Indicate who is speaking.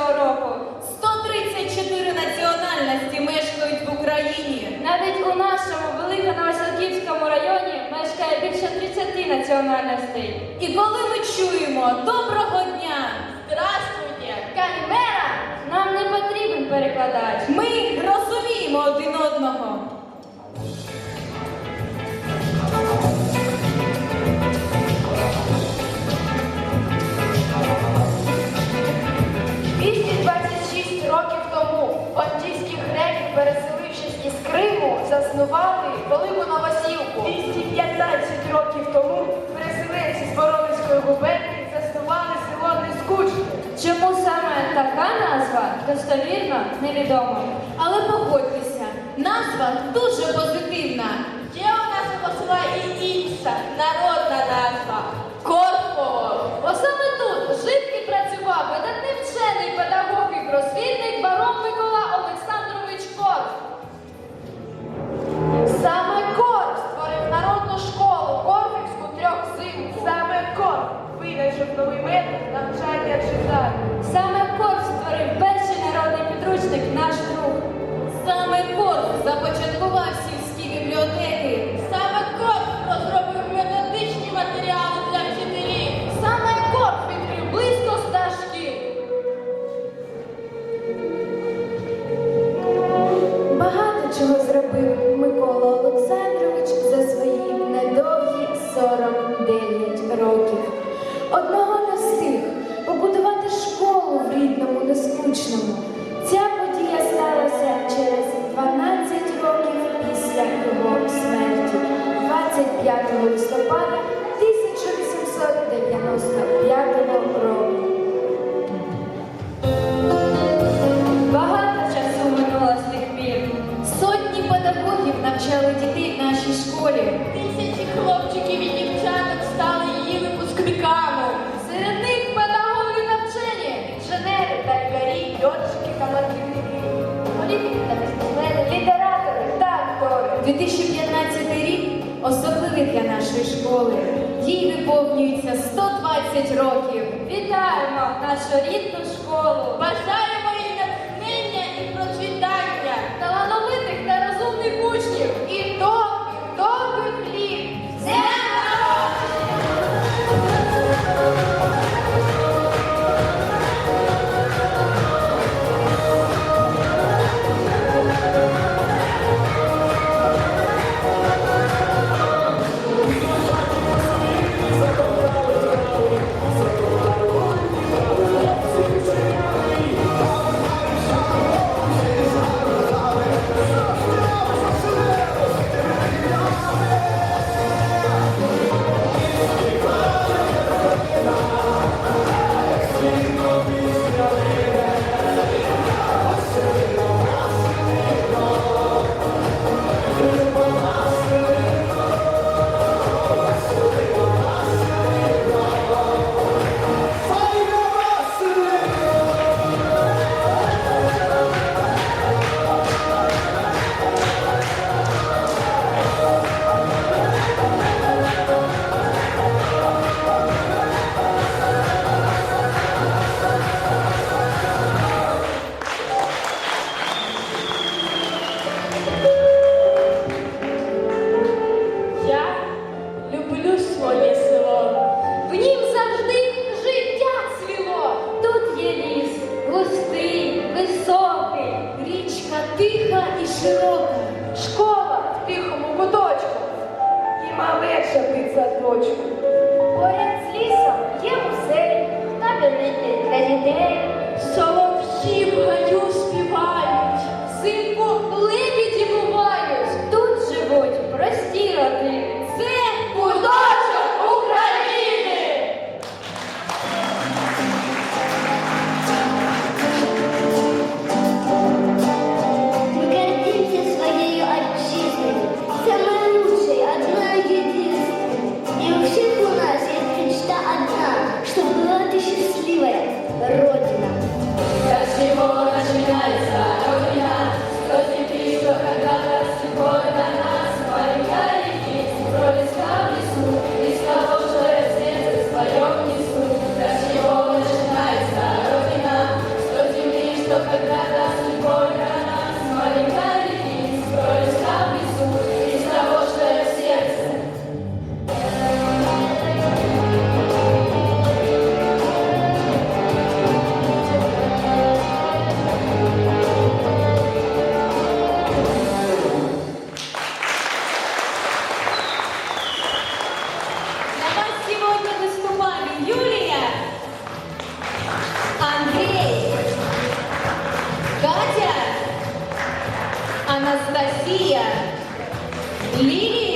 Speaker 1: року
Speaker 2: 134 національності мешкають в Україні.
Speaker 1: Навіть у нашому Великоновосілківському районі мешкає більше 30 національностей. І коли ми чуємо доброго дня,
Speaker 2: здравствуйте,
Speaker 3: камера,
Speaker 1: нам не потрібен перекладач. Ми
Speaker 2: розуміємо
Speaker 3: переселившись із Криму, заснували велику новосілку.
Speaker 4: 215 років тому переселенці з Воронезької губернії заснували село Нескучне.
Speaker 1: Чому саме така назва достовірно невідомо. Але погодьтеся, назва дуже позитивна.
Speaker 2: Є у нас у села і інша народна назва. хлопчиків і дівчаток стали її випускниками.
Speaker 1: Серед них педагоги
Speaker 3: навчені, інженери та
Speaker 4: лікарі, льотчики та марківники,
Speaker 3: політики та
Speaker 4: бізнесмени,
Speaker 3: літератори та
Speaker 4: актори.
Speaker 3: 2015 рік особливий для нашої школи. Їй виповнюється 120 років.
Speaker 1: Вітаємо нашу рідну школу!
Speaker 2: Бажаємо!
Speaker 3: and then
Speaker 2: familia. Lili.